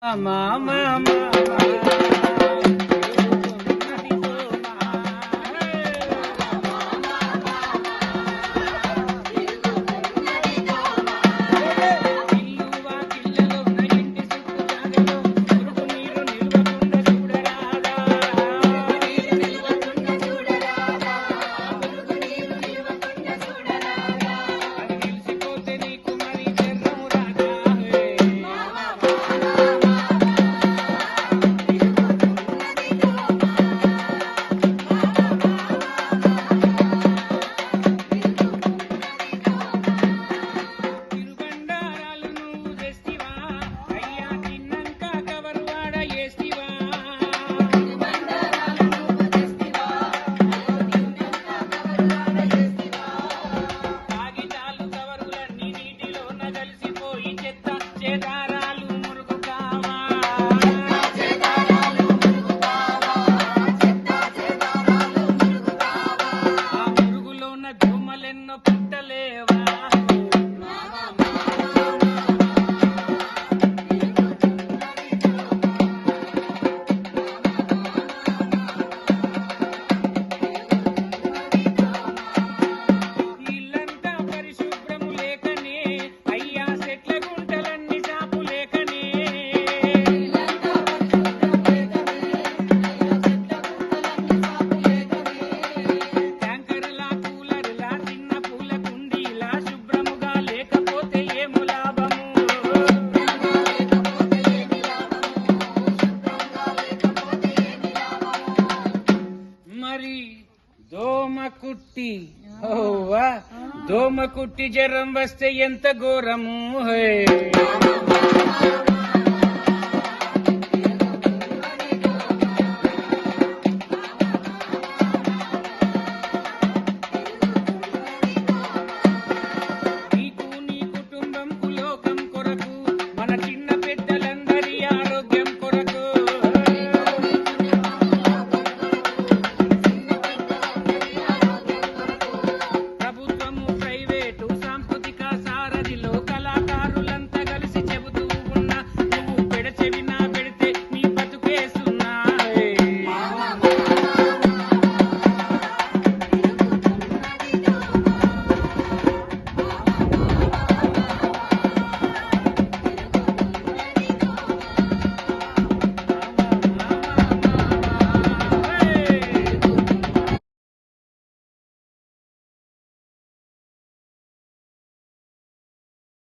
妈妈，妈妈。దోమకుట్టి. దోమకుట్టి జ్వరం వస్తే ఎంత ఘోరము హే.